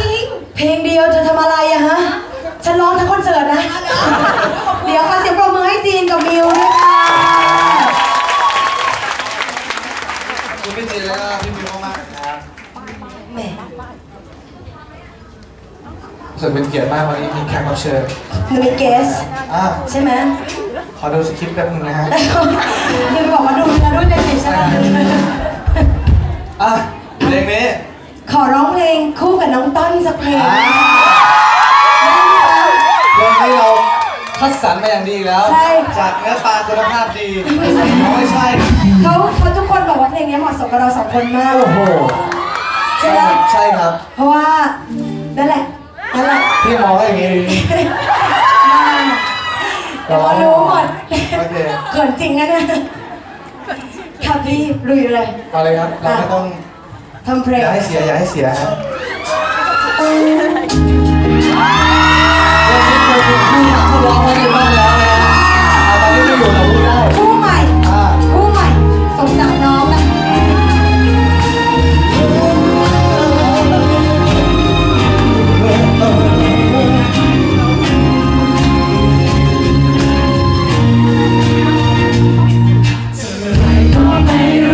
จริงเพลงเดียวเธอทำอะไรอะฮะ ฉันร้องทั้งคอนเสิร์ตนะ เดี๋ยวขอเสียงปรบมือให้จีนกับมิวด้วยค่ะคุณพี่จีนแล้วก็พี่มิวมากๆนะครับแหมรู้สึกเป็นเกียรติมากวันนี้มีแขกรับเชิญหนูเป็นเกส อะใช่ไหมขอดูสคริปต์แป๊บนึงนะฮะ ยังไปบอกว่าดูนะด้วยในสิใช่ไหม อะเพลงนี้ ขอร้องเพลงคู่กับน้องต้นสักเพลงอ่าได้ไหมคะเพลงนี้เราคัดสรรมาอย่างดีแล้ว ใช่ จากเนื้อปลาคุณภาพดีไม่ใช่ไม่ใช่เขาเขาทุกคนบอกว่าเพลงนี้เหมาะสมกับเราสองคนมากโอ้โหใช่ไหมใช่ครับ เพราะว่านั่นแหละนั่นแหละพี่มองว่าอย่างนี้เดี๋ยวเรารู้หมดโอเคเขินจริงนะเนี่ยค่ะพี่ลุยเลยเอาเลยครับเราไม่ต้อง ทำเพลงอย่าให้เสียอย่าให้เสียครับคู่ใหม่คู่ใหม่สมศักดิ์น้องนะไม่รู้